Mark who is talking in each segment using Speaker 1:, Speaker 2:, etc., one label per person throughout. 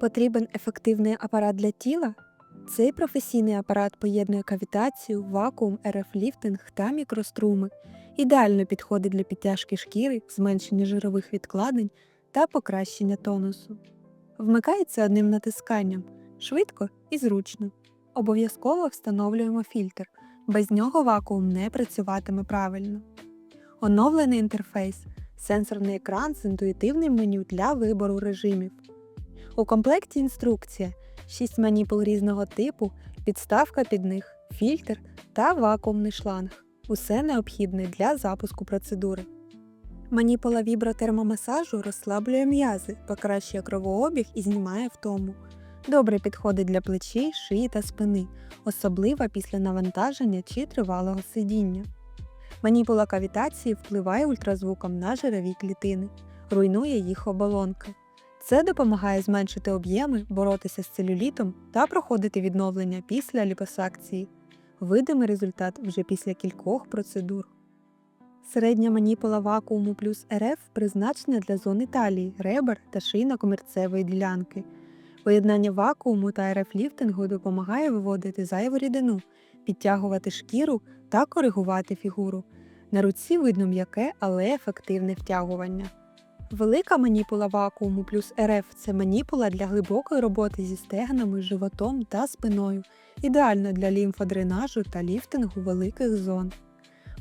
Speaker 1: Потрібен ефективний апарат для тіла? Цей професійний апарат поєднує кавітацію, вакуум, РФ-ліфтинг та мікроструми. Ідеально підходить для підтяжки шкіри, зменшення жирових відкладень та покращення тонусу. Вмикається одним натисканням швидко і зручно. Обов'язково встановлюємо фільтр, без нього вакуум не працюватиме правильно. Оновлений інтерфейс, сенсорний екран з інтуїтивним меню для вибору режимів. У комплекті інструкція, 6 маніпул різного типу, підставка під них, фільтр та вакуумний шланг. Усе необхідне для запуску процедури. Маніпула вібротермомасажу розслаблює м'язи, покращує кровообіг і знімає втому. Добре підходить для плечей, шиї та спини, особливо після навантаження чи тривалого сидіння. Маніпула кавітації впливає ультразвуком на жирові клітини, руйнує їх оболонки. Це допомагає зменшити об'єми, боротися з целюлітом та проходити відновлення після ліпосакції. Видимий результат вже після кількох процедур. Середня маніпула вакууму плюс РФ призначена для зони талії, ребер та шийно-комірцевої ділянки. Поєднання вакууму та РФ-ліфтингу допомагає виводити зайву рідину, підтягувати шкіру та коригувати фігуру. На руці видно м'яке, але ефективне втягування. Велика маніпула вакууму плюс РФ це маніпула для глибокої роботи зі стегнами, животом та спиною, ідеально для лімфодренажу та ліфтингу великих зон.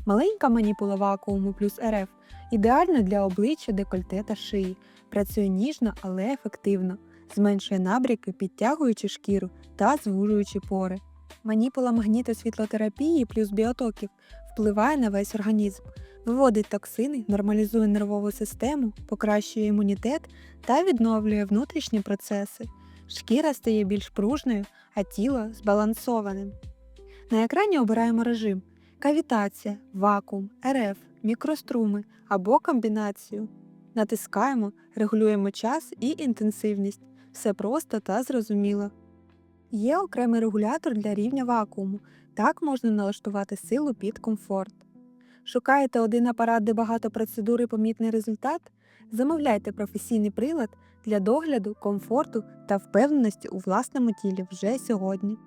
Speaker 1: Маленька маніпула вакууму плюс РФ ідеальна для обличчя, декольте та шиї, працює ніжно, але ефективно, зменшує набряки, підтягуючи шкіру та звужуючи пори. Маніпула магнітосвітлотерапії плюс біотоків впливає на весь організм, виводить токсини, нормалізує нервову систему, покращує імунітет та відновлює внутрішні процеси. Шкіра стає більш пружною, а тіло збалансованим. На екрані обираємо режим кавітація, вакуум, РФ, мікроструми або комбінацію. Натискаємо, регулюємо час і інтенсивність. Все просто та зрозуміло. Є окремий регулятор для рівня вакууму. Так можна налаштувати силу під комфорт. Шукаєте один апарат, де багато процедур і помітний результат? Замовляйте професійний прилад для догляду, комфорту та впевненості у власному тілі вже сьогодні.